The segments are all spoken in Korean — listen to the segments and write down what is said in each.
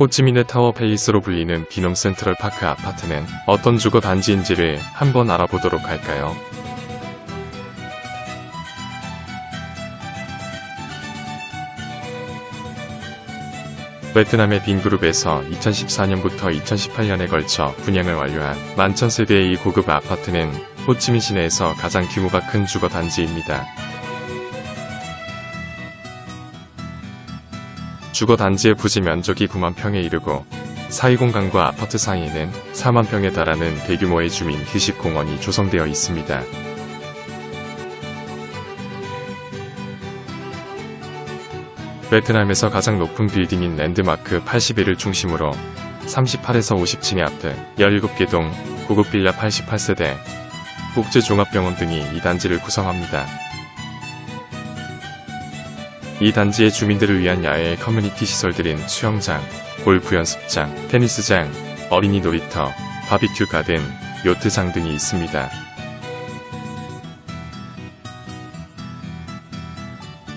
호치민의 타워 팰리스로 불리는 비놈 센트럴 파크 아파트는 어떤 주거 단지인지를 한번 알아보도록 할까요? 베트남의 빈그룹에서 2014년부터 2018년에 걸쳐 분양을 완료한 만천 세대의 이 고급 아파트는 호치민 시내에서 가장 규모가 큰 주거 단지입니다. 주거 단지의 부지 면적이 9만 평에 이르고 사이 공간과 아파트 사이에는 4만 평에 달하는 대규모의 주민 휴식 공원이 조성되어 있습니다. 베트남에서 가장 높은 빌딩인 랜드마크 81을 중심으로 38에서 50층의 아파트 17개 동 고급 빌라 88세대 국제 종합병원 등이 이 단지를 구성합니다. 이 단지의 주민들을 위한 야외 커뮤니티 시설들인 수영장, 골프 연습장, 테니스장, 어린이 놀이터, 바비큐 가든, 요트장 등이 있습니다.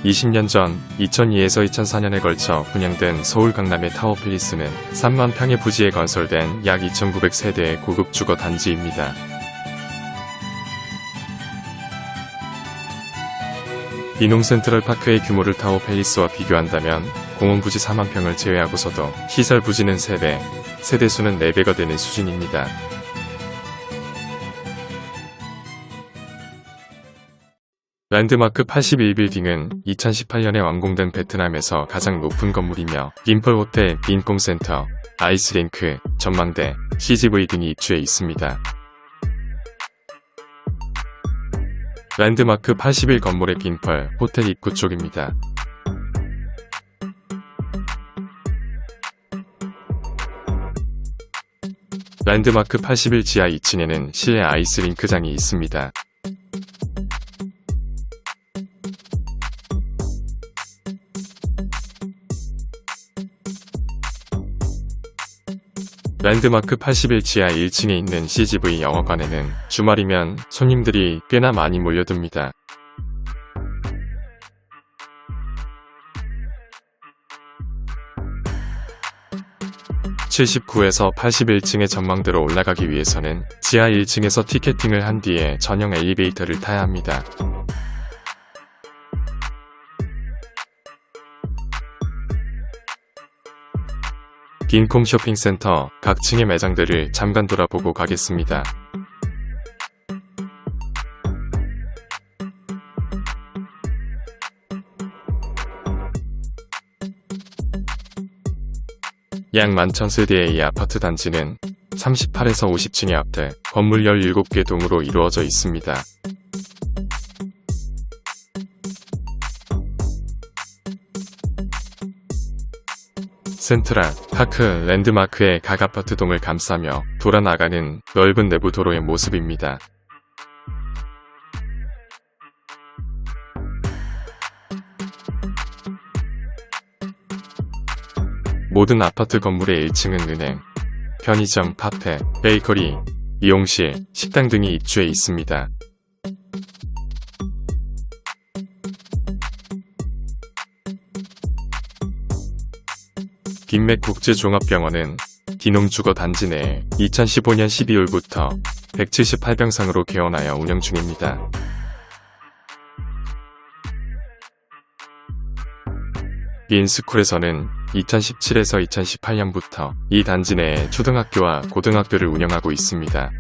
20년 전 2002에서 2004년에 걸쳐 분양된 서울 강남의 타워 필리스는 3만 평의 부지에 건설된 약 2,900세대의 고급 주거 단지입니다. 비농 센트럴 파크의 규모를 타워 팰리스와 비교한다면 공원 부지 4만 평을 제외하고서도 시설 부지는 3배, 세대 수는 4배가 되는 수준입니다. 랜드마크 81빌딩은 2018년에 완공된 베트남에서 가장 높은 건물이며 빈펄 호텔, 빈공센터, 아이스링크, 전망대, CGV 등이 입주해 있습니다. 랜드마크 81 건물의 빈펄 호텔 입구 쪽입니다. 랜드마크 81 지하 2층에는 실내 아이스링크장이 있습니다. 랜드마크 81 지하 1층에 있는 CGV 영화관에는 주말이면 손님들이 꽤나 많이 몰려듭니다. (79에서 81층의 전망대로 올라가기 위해서는 지하 1층에서 티켓팅을 한 뒤에 전용 엘리베이터를 타야 합니다. 빈콩 쇼핑센터 각 층의 매장들을 잠깐 돌아보고 가겠습니다. 약 만천 세대의 이 아파트 단지는 38에서 50층의 앞에 건물 17개 동으로 이루어져 있습니다. 센트럴, 파크, 랜드마크의 각 아파트 동을 감싸며 돌아나가는 넓은 내부 도로의 모습입니다. 모든 아파트 건물의 1층은 은행, 편의점, 카페, 베이커리, 미용실, 식당 등이 입주해 있습니다. 빈맥 국제종합병원은 기농주거 단지 내에 2015년 12월부터 178병상으로 개원하여 운영 중입니다. 빈스쿨에서는 2017에서 2018년부터 이 단지 내에 초등학교와 고등학교를 운영하고 있습니다.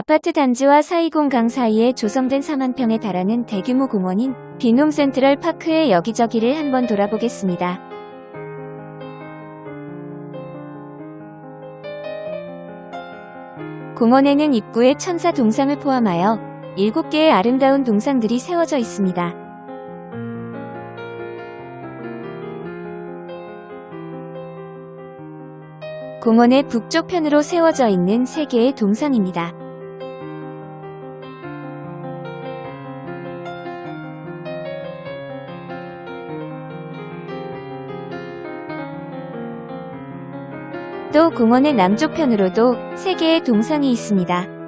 아파트 단지와 사이공강 사이에 조성된 4만 평에 달하는 대규모 공원인 비놈 센트럴 파크의 여기저기를 한번 돌아보겠습니다. 공원에는 입구에 천사 동상을 포함하여 7개의 아름다운 동상들이 세워져 있습니다. 공원의 북쪽 편으로 세워져 있는 3개의 동상입니다. 또 공원의 남쪽편으로도 3개의 동상이 있습니다.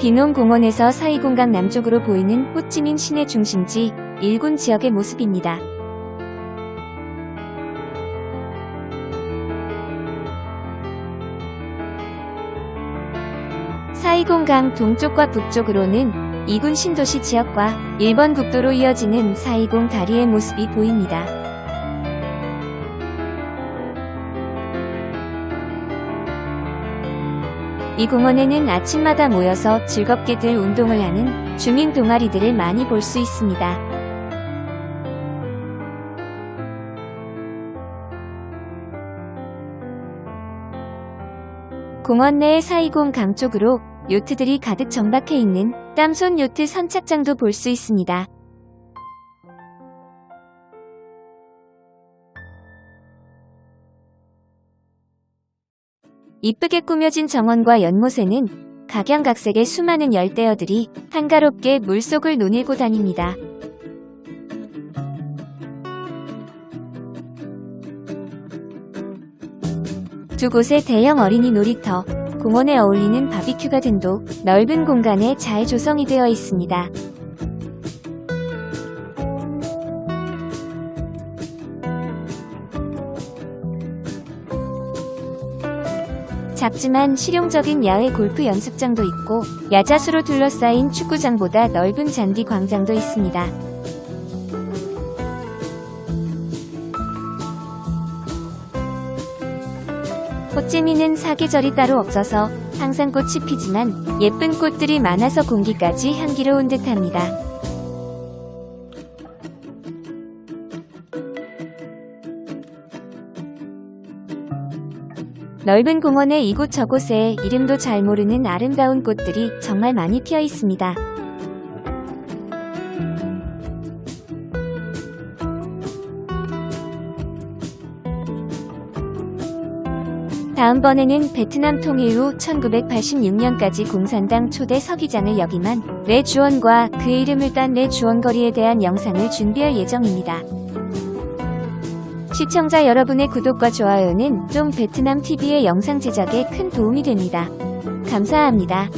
비농공원에서 사이공강 남쪽으로 보이는 호찌민 시내 중심지 일군 지역의 모습입니다. 사이공강 동쪽과 북쪽으로는 이군 신도시 지역과 일본 국도로 이어지는 사이공 다리의 모습이 보입니다. 이 공원에는 아침마다 모여서 즐겁게들 운동을 하는 주민 동아리들을 많이 볼 수 있습니다. 공원 내의 사이공 강 쪽으로 요트들이 가득 정박해 있는 땀손 요트 선착장도 볼 수 있습니다. 이쁘게 꾸며진 정원과 연못에는 각양각색의 수많은 열대어들이 한가롭게 물속을 노닐고 다닙니다. 두 곳의 대형 어린이 놀이터, 공원에 어울리는 바비큐가 등도 넓은 공간에 잘 조성이 되어 있습니다. 작지만 실용적인 야외 골프 연습장도 있고 야자수로 둘러싸인 축구장보다 넓은 잔디 광장도 있습니다. 호찌민은 사계절이 따로 없어서 항상 꽃이 피지만 예쁜 꽃들이 많아서 공기까지 향기로운 듯합니다. 넓은 공원의 이곳저곳에 이름도 잘 모르는 아름다운 꽃들이 정말 많이 피어 있습니다. 다음번에는 베트남 통일 후 1986년까지 공산당 초대 서기장을 역임한 레 주원과 그 이름을 딴 레 주원거리에 대한 영상을 준비할 예정입니다. 시청자 여러분의 구독과 좋아요는 좀 베트남 TV의 영상 제작에 큰 도움이 됩니다. 감사합니다.